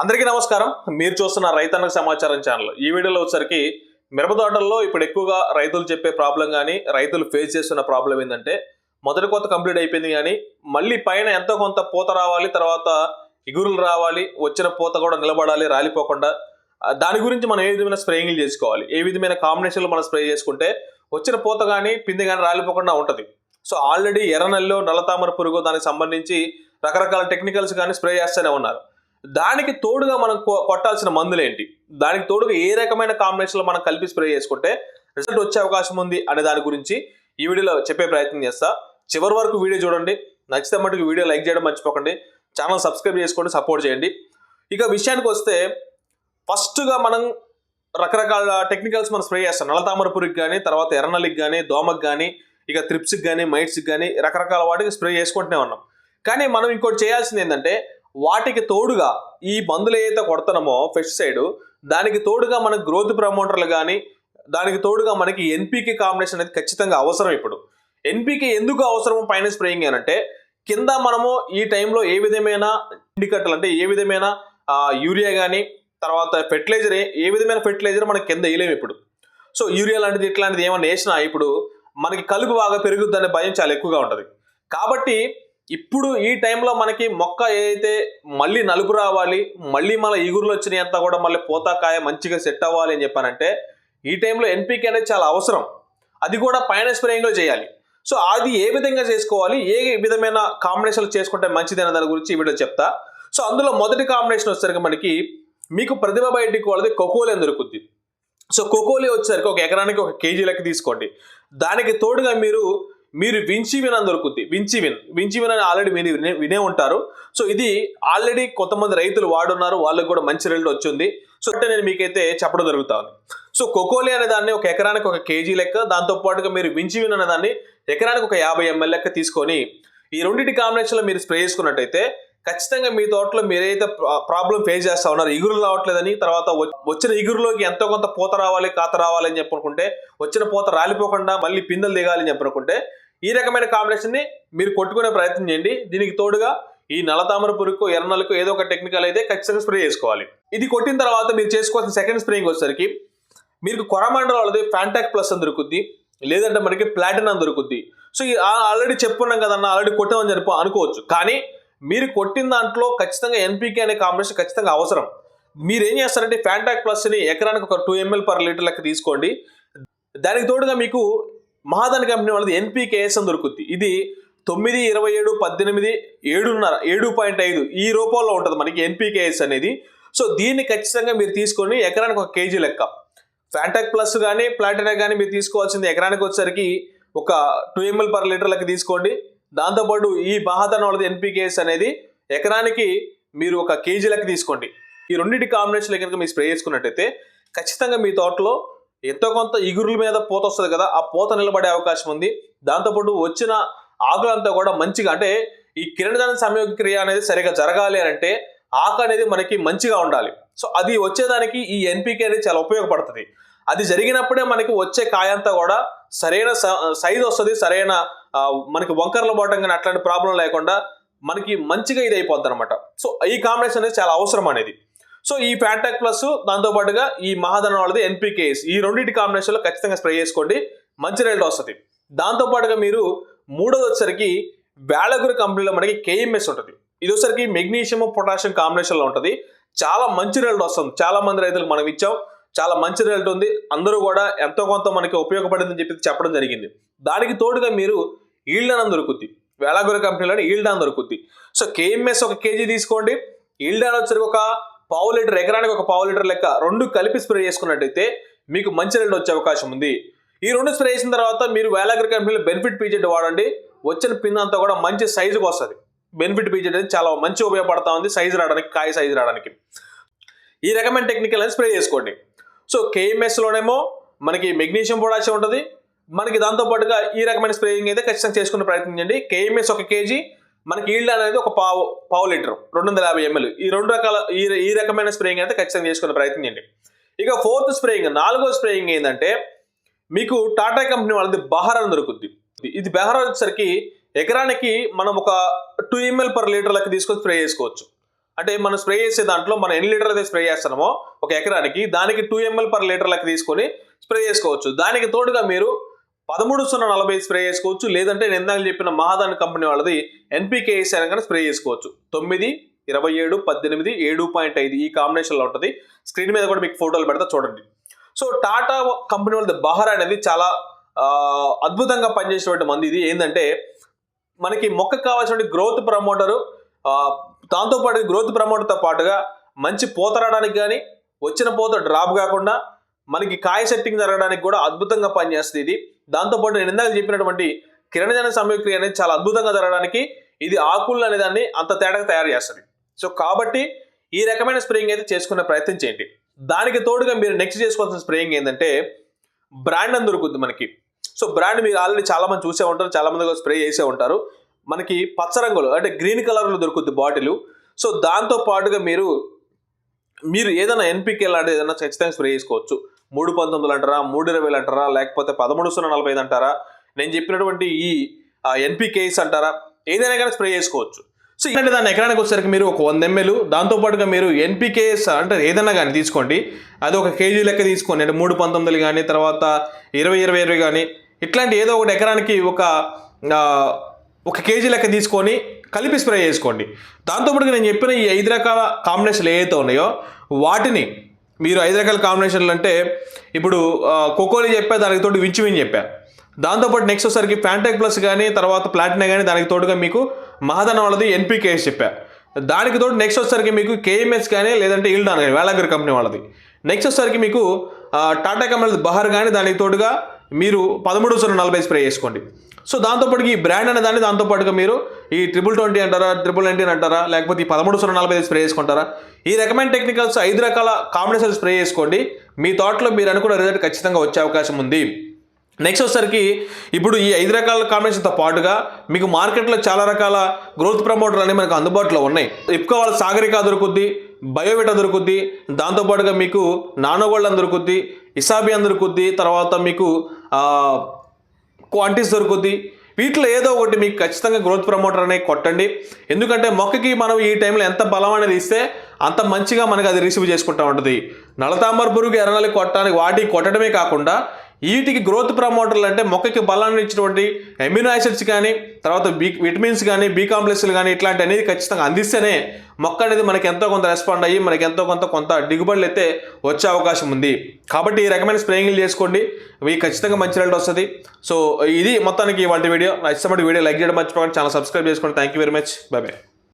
అందరికీ నమస్కారం. మీరు చూస్తున్న రైతన్నకు సమాచారం ఛానల్. ఈ వీడియోలో వచ్చరికి మిరప తోటల్లో ఇప్పుడు ఎక్కువగా రైతులు చెప్పే ప్రాబ్లం కానీ రైతులు ఫేస్ చేస్తున్న ప్రాబ్లం ఏంటంటే మొదటి కొత్త కంప్లీట్ అయిపోయింది కానీ మళ్ళీ పైన ఎంతో కొంత పూత రావాలి తర్వాత ఇగురులు రావాలి వచ్చిన పూత కూడా నిలబడాలి రాలిపోకుండా దాని గురించి మనం ఏ విధమైన స్ప్రేయింగ్లు చేసుకోవాలి? ఏ విధమైన కాంబినేషన్లో మనం స్ప్రే చేసుకుంటే వచ్చిన పూత కానీ పిండి కానీ రాలిపోకుండా ఉంటుంది. సో ఆల్రెడీ ఎర్రనల్లో నల్లతామర పురుగు దానికి సంబంధించి రకరకాల టెక్నికల్స్ కానీ స్ప్రే చేస్తూనే ఉన్నారు. దానికి తోడుగా మనం కొ- కొట్టాల్సిన మందులు ఏంటి దానికి తోడుగా ఏ రకమైన కాంబినేషన్లో మనం కలిపి స్ప్రే చేసుకుంటే రిజల్ట్ వచ్చే అవకాశం ఉంది అనే దాని గురించి ఈ వీడియోలో చెప్పే ప్రయత్నం చేస్తా. చివరి వరకు వీడియో చూడండి. నచ్చితే మటుకు వీడియో లైక్ చేయడం మర్చిపోకండి. ఛానల్ సబ్స్క్రైబ్ చేసుకోండి సపోర్ట్ చేయండి. ఇక విషయానికి వస్తే ఫస్ట్గా మనం రకరకాల టెక్నికల్స్ మనం స్ప్రే చేస్తాం. నల్లతామర పురికి కానీ తర్వాత ఎర్రనల్లికి కానీ దోమకి కానీ ఇక త్రిప్స్కి కానీ మైట్స్కి కానీ రకరకాల వాటికి స్ప్రే చేసుకుంటూనే ఉన్నాం. కానీ మనం ఇంకోటి చేయాల్సింది ఏంటంటే వాటికి తోడుగా ఈ మందులు ఏదైతే కొడుతున్నామో ఫెస్టిసైడ్ దానికి తోడుగా మనకు గ్రోత్ ప్రమోటర్లు కానీ దానికి తోడుగా మనకి ఎన్పీకే కాంబినేషన్ అనేది ఖచ్చితంగా అవసరం ఇప్పుడు. ఎన్పీకే ఎందుకు అవసరం పైన స్ప్రేయింగ్ అని అంటే కింద మనము ఈ టైంలో ఏ విధమైన ఇండికట్టలు అంటే ఏ విధమైన యూరియా కానీ తర్వాత ఫెర్టిలైజర్ ఏ ఏ విధమైన ఫెర్టిలైజర్ మనకి కింద వేయలేము ఇప్పుడు. సో యూరియా లాంటిది ఇట్లాంటిది ఏమైనా వేసినా ఇప్పుడు మనకి కలుపు బాగా పెరుగుద్ది అనే భయం చాలా ఎక్కువగా ఉంటుంది. కాబట్టి ఇప్పుడు ఈ టైంలో మనకి మొక్క ఏదైతే మళ్ళీ నలుపు రావాలి మళ్ళీ మన ఇగురులు వచ్చినాయి అంతా కూడా మళ్ళీ పోతాకాయ మంచిగా సెట్ అవ్వాలి అని చెప్పానంటే ఈ టైంలో ఎన్పికే అనేది చాలా అవసరం. అది కూడా పైన స్ప్రేయింగ్లో చేయాలి. సో అది ఏ విధంగా చేసుకోవాలి ఏ విధమైన కాంబినేషన్లు చేసుకుంటే మంచిది అనే దాని గురించి వీడియో చెప్తా. సో అందులో మొదటి కాంబినేషన్ వచ్చేసరికి మనకి మీకు ప్రతిభ బయటికి వాళ్ళది కొకోలి అని దొరుకుద్ది. సో కొకోలి వచ్చేసరికి ఒక ఎకరానికి ఒక కేజీ లెక్క తీసుకోండి. దానికి తోడుగా మీరు మీరు విన్ అని దొరుకుద్ది వించి విన్ అని ఆల్రెడీ మీరు వినే వినే ఉంటారు. సో ఇది ఆల్రెడీ కొంతమంది రైతులు వాడున్నారు వాళ్ళకి కూడా మంచి రిజల్ట్ వచ్చింది. సో అంటే నేను మీకైతే చెప్పడం జరుగుతాను సో కోకోలి అనే దాన్ని ఒక ఎకరానికి ఒక కేజీ లెక్క దాంతో పాటుగా మీరు విన్ అనే దాన్ని ఎకరానికి ఒక యాభై ఎంఎల్ లెక్క తీసుకొని ఈ రెండింటి కాంబినేషన్లో మీరు స్ప్రే చేసుకున్నట్టయితే ఖచ్చితంగా మీ తోటలో మీరైతే ప్రాబ్లం ఫేస్ చేస్తా ఉన్నారు. ఇగురు రావట్లేదని తర్వాత వచ్చిన ఇగురులోకి ఎంతో కొంత పూత రావాలి కాత రావాలి అని చెప్పనుకుంటే వచ్చిన పూత రాలిపోకుండా మళ్ళీ పిందెలు దిగాలి అని చెప్పనుకుంటే ఈ రకమైన కాంబినేషన్ని మీరు కొట్టుకునే ప్రయత్నం చేయండి. దీనికి తోడుగా ఈ నల్లతామర పురుగు ఎర్రనలకు ఏదో ఒక టెక్నికల్ అయితే ఖచ్చితంగా స్ప్రే చేసుకోవాలి. ఇది కొట్టిన తర్వాత మీరు చేసుకోవాల్సిన సెకండ్ స్ప్రేయింగ్ వచ్చేసరికి మీకు కొరమండలం వాళ్ళది ఫ్యాంటాక్ ప్లస్ అని దొరుకుద్ది. లేదంటే మనకి ప్లాటినం దొరుకుద్ది. సో ఆల్రెడీ చెప్పున్నాం కదన్నా ఆల్రెడీ కొట్టామని చెప్పి అనుకోవచ్చు. కానీ మీరు కొట్టిన దాంట్లో ఖచ్చితంగా ఎన్పీకే అనే కాంబినేషన్ ఖచ్చితంగా అవసరం. మీరు ఏం చేస్తారంటే ఫ్యాంటాక్ ప్లస్ని ఎకరానికి ఒక టూ ఎంఎల్ పర్ లీటర్ లెక్క తీసుకోండి. దానికి తోడుగా మీకు మహాదాని కంపెనీ వాళ్ళది ఎన్పీకేఎస్ అని దొరుకుద్ది. ఇది తొమ్మిది ఇరవై ఏడు పద్దెనిమిది ఏడున్నర ఏడు పాయింట్ ఐదు ఈ రూపంలో ఉంటుంది మనకి ఎన్పీకేఎస్ అనేది. సో దీన్ని ఖచ్చితంగా మీరు తీసుకొని ఎకరానికి ఒక కేజీ లెక్క. ఫ్యాంటాక్ ప్లస్ కానీ ప్లాటినా కానీ మీరు తీసుకోవాల్సింది ఎకరానికి వచ్చేసరికి ఒక టూ ఎంఎల్ పర్ లీటర్ లెక్క తీసుకోండి. దాంతోపాటు ఈ మహాదాన్ వాళ్ళది ఎన్పీకేఎస్ అనేది ఎకరానికి మీరు ఒక కేజీ లెక్క తీసుకోండి. ఈ రెండింటి కాంబినేషన్లో కనుక మీరు స్ప్రే చేసుకున్నట్టయితే ఖచ్చితంగా మీ తోటలో ఎంతో కొంత ఇగురుల మీద పూత వస్తుంది కదా ఆ పూత నిలబడే అవకాశం ఉంది. దాంతోపాటు వచ్చిన ఆకులంతా కూడా మంచిగా అంటే ఈ కిరణదాన సంయోగక్రియ అనేది సరిగా జరగాలి అని అంటే ఆకు అనేది మనకి మంచిగా ఉండాలి. సో అది వచ్చేదానికి ఈ ఎన్పికే అనేది చాలా ఉపయోగపడుతుంది. అది జరిగినప్పుడే మనకి వచ్చే కాయంతా కూడా సరైన సైజ్ వస్తుంది సరైన మనకి వంకరలు పోవటం కానీ అట్లాంటి ప్రాబ్లం లేకుండా మనకి మంచిగా ఇది అయిపోద్ది అనమాట సో ఈ కాంబినేషన్ అనేది చాలా అవసరం అనేది. సో ఈ ఫ్యాంటాక్ ప్లస్ దాంతోపాటుగా ఈ మహాధనం వాళ్ళది ఎన్పికేఎస్ ఈ రెండింటి కాంబినేషన్లో ఖచ్చితంగా స్ప్రే చేసుకోండి మంచి రిజల్ట్ వస్తుంది. దాంతోపాటుగా మీరు మూడోది వచ్చేసరికి వేళగురి కంపెనీలో మనకి కేఎంఎస్ ఉంటుంది. ఇది వచ్చేసరికి మెగ్నీషియం పొటాషియం కాంబినేషన్లో ఉంటుంది. చాలా మంచి రిజల్ట్ వస్తుంది. చాలా మంది రైతులకు మనం ఇచ్చాం. చాలా మంచి రిజల్ట్ ఉంది. అందరూ కూడా ఎంతో కొంత మనకి ఉపయోగపడిందని చెప్పి చెప్పడం జరిగింది. దానికి తోడుగా మీరు ఈల్డాన్ దొరుకుద్ది. వేలాగురి కంపెనీలో ఈల్డాన్ దొరుకుద్ది. సో కేఎంఎస్ ఒక కేజీ తీసుకోండి. ఈల్డాన్ వచ్చరికి ఒక పావు లీటర్ ఎకరానికి ఒక పావు లీటర్ లెక్క. రెండు కలిపి స్ప్రే చేసుకున్నట్టయితే మీకు మంచి రిజల్ట్ వచ్చే అవకాశం ఉంది. ఈ రెండు స్ప్రే చేసిన తర్వాత మీరు వేలాగరి కంపెనీలో బెనిఫిట్ పీజెట్ వాడండి. వచ్చిన పిన్ అంతా కూడా మంచి సైజుకి వస్తుంది. బెనిఫిట్ పీజెట్ అనేది చాలా మంచి ఉపయోగపడతా ఉంది. సైజు రావడానికి కాయ సైజు రావడానికి. ఈ రకమైన టెక్నికల్ అని స్ప్రే చేసుకోండి. సో కేఎంఎస్లోనేమో మనకి మెగ్నీషియం పొటాషియం ఉంటుంది. మనకి దాంతోపాటుగా ఈ రకమైన స్ప్రేయింగ్ అయితే ఖచ్చితంగా చేసుకునే ప్రయత్నం చేయండి. కేఎంఎస్ ఒక కేజీ మనకి ఈల్డ్ అనేది ఒక పావు పావు లీటర్ రెండు వందల యాభై ఎంఎల్ ఈ రెండు రకాల ఈ ఈ రకమైన స్ప్రేయింగ్ అయితే ఖచ్చితంగా చేసుకునే ప్రయత్నం చేయండి. ఇక ఫోర్త్ స్ప్రేయింగ్ నాలుగో స్ప్రేయింగ్ ఏంటంటే మీకు టాటా కంపెనీ వాళ్ళది బహార్ అని దొరుకుద్ది. ఇది బహార్ వచ్చేసరికి ఎకరానికి మనం ఒక టూ ఎంఎల్ పర్ లీటర్ లెక్క తీసుకొని స్ప్రే చేసుకోవచ్చు. అంటే మనం స్ప్రే చేసే దాంట్లో మనం ఎన్ని లీటర్ అయితే స్ప్రే చేస్తున్నామో ఒక ఎకరానికి దానికి టూ ఎంఎల్ పర్ లీటర్ లెక్క తీసుకొని స్ప్రే చేసుకోవచ్చు. దానికి తోడుగా మీరు పదమూడు సున్నా నలభై స్ప్రే చేసుకోవచ్చు. లేదంటే నేను ఇందాక చెప్పిన మహాదాన్ కంపెనీ వాళ్ళది ఎన్పికేఎస్ అనగానే స్ప్రే చేసుకోవచ్చు. తొమ్మిది ఇరవై ఏడు పద్దెనిమిది ఏడు పాయింట్ ఐదు ఈ కాంబినేషన్లో ఉంటుంది. స్క్రీన్ మీద కూడా మీకు ఫోటోలు పెడతా చూడండి. సో టాటా కంపెనీ వాళ్ళది బహర్ అనేది చాలా అద్భుతంగా పనిచేసేటువంటి మంది ఇది. ఏంటంటే మనకి మొక్కకు కావాల్సిన గ్రోత్ ప్రమోటరు దాంతోపాటు గ్రోత్ ప్రమోటర్తో పాటుగా మంచి పూత రావడానికి కానీ వచ్చిన పూత డ్రాప్ కాకుండా మనకి కాయ సెట్టింగ్ జరగడానికి కూడా అద్భుతంగా పనిచేస్తుంది ఇది. దాంతోపాటు నేను ఇందాక చెప్పినటువంటి కిరణజన సమయక్రియ అనేది చాలా అద్భుతంగా జరగడానికి ఇది ఆకులు అనే దాన్ని అంత తేడాగా తయారు చేస్తుంది. సో కాబట్టి ఈ రకమైన స్ప్రేయింగ్ అయితే చేసుకునే ప్రయత్నం చేయండి. దానికి తోడుగా మీరు నెక్స్ట్ చేసుకోవాల్సిన స్ప్రేయింగ్ ఏంటంటే బ్రాండ్ అని దొరుకుతుంది మనకి. సో బ్రాండ్ మీరు ఆల్రెడీ చాలామంది చూసే ఉంటారు చాలామంది స్ప్రే చేసే ఉంటారు. మనకి పచ్చ రంగులో అంటే గ్రీన్ కలర్లో దొరుకుతుంది బాటిల్. సో దాంతో పాటుగా మీరు మీరు ఏదైనా ఎన్పికే లాంటిది ఏదైనా ఖచ్చితంగా స్ప్రే చేసుకోవచ్చు. మూడు పంతొమ్మిది అంటారా మూడు ఇరవై అంటారా లేకపోతే పదమూడు సున్నా నలభై ఐదు అంటారా నేను చెప్పినటువంటి ఈ ఎన్పికేస్ అంటారా ఏదైనా కానీ స్ప్రే చేసుకోవచ్చు. సో ఇలాంటి దాని ఎకరానికి వచ్చేసరికి మీరు ఒక వంద ఎంఎల్ దాంతోపాటుగా మీరు ఎన్పికేఎస్ అంటే ఏదైనా కానీ తీసుకోండి. అది ఒక కేజీ లెక్క తీసుకోండి. అంటే మూడు పంతొమ్మిది కానీ తర్వాత ఇరవై ఇరవై ఇరవై కానీ ఇట్లాంటి ఏదో ఒకటి ఎకరానికి ఒక ఒక కేజీ లెక్క తీసుకొని కలిపి స్ప్రే చేసుకోండి. దాంతోపాటుగా నేను చెప్పిన ఈ ఐదు రకాల కాంబినేషన్లు ఏవైతే ఉన్నాయో వాటిని మీరు ఐదు రకాల కాంబినేషన్లు అంటే ఇప్పుడు ఆ, కోకోలి చెప్పా దానికి తోటి వించి విని చెప్పా. దాంతోపాటు నెక్స్ట్ వచ్చేసరికి ఫ్యాంటెక్ ప్లస్ కానీ తర్వాత ప్లాటినా కానీ దానికి తోడుగా మీకు మహాదనం వాళ్ళది ఎన్పికేఎస్ చెప్పా. దానికి తోడు నెక్స్ట్ వచ్చేసరికి మీకు కేఎంఎస్ కానీ లేదంటే ఇల్డాన్ కానీ వేళాగర్ కంపెనీ వాళ్ళది. నెక్స్ట్ వచ్చేసరికి మీకు టాటా కంపెనీ బహార్ కానీ దానికి తోడుగా మీరు పదమూడు సున్నా నలభై స్ప్రే చేసుకోండి. సో దాంతోపాటు ఈ బ్రాండ్ అనే దాన్ని దాంతోపాటుగా మీరు ఈ ట్రిపుల్ ట్వంటీ అంటారా ట్రిపుల్ నైన్టీన్ అంటారా లేకపోతే ఈ పదమూడు సున్నా నలభై ఐదు స్ప్రే చేసుకుంటారా? ఈ రకమైన టెక్నికల్స్ ఐదు రకాల కాంబినేషన్ స్ప్రే చేసుకోండి. మీ తోటలో మీరు అనుకున్న రిజల్ట్ ఖచ్చితంగా వచ్చే అవకాశం ఉంది. నెక్స్ట్ వచ్చేసరికి ఇప్పుడు ఈ ఐదు రకాల కాంబినేషన్తో పాటుగా మీకు మార్కెట్లో చాలా రకాల గ్రోత్ ప్రమోటర్ అనేవి మనకు అందుబాటులో ఉన్నాయి. ఇప్పుకో వాళ్ళ సాగరిక దొరుకుద్ది బయోవిటా దొరుకుద్ది దాంతోపాటుగా మీకు నానోగోల్డ్ అని దొరుకుద్ది ఇసాబి అని దొరుకుద్ది తర్వాత మీకు క్వాంటిటీస్ దొరుకుద్ది. వీటిలో ఏదో ఒకటి మీకు ఖచ్చితంగా గ్రోత్ ప్రమోటర్ అనేది కొట్టండి. ఎందుకంటే మొక్కకి మనం ఈ టైంలో ఎంత బలం అనేది ఇస్తే అంత మంచిగా మనకి అది రిసీవ్ చేసుకుంటూ ఉంటుంది. నలతాంబర్ పురుగు ఎర్రనల్లి కొట్టడానికి వాటికి కొట్టడమే కాకుండా వీటికి గ్రోత్ ప్రమోటర్లు అంటే మొక్కకి బలాన్ని ఇచ్చినటువంటి ఎమ్యూనో యాసిడ్స్ కానీ తర్వాత బీ విటమిన్స్ కానీ బీ కాంప్లెక్స్లు కానీ ఇట్లాంటి అనేది ఖచ్చితంగా అందిస్తేనే మొక్క అనేది మనకి ఎంతో కొంత రెస్పాండ్ అయ్యి మనకి ఎంతో కొంత కొంత దిగుబడులు అయితే వచ్చే అవకాశం ఉంది. కాబట్టి ఈ రకమైన స్ప్రేయింగ్లు చేసుకోండి. ఇవి ఖచ్చితంగా మంచి రిజల్ట్ వస్తుంది. సో ఇది మొత్తానికి ఇవాళ వీడియో. నా వీడియో లైక్ చేయడం మర్చిపోకండి. ఛానల్ సబ్స్క్రైబ్ చేసుకోండి. Thank you very much bye bye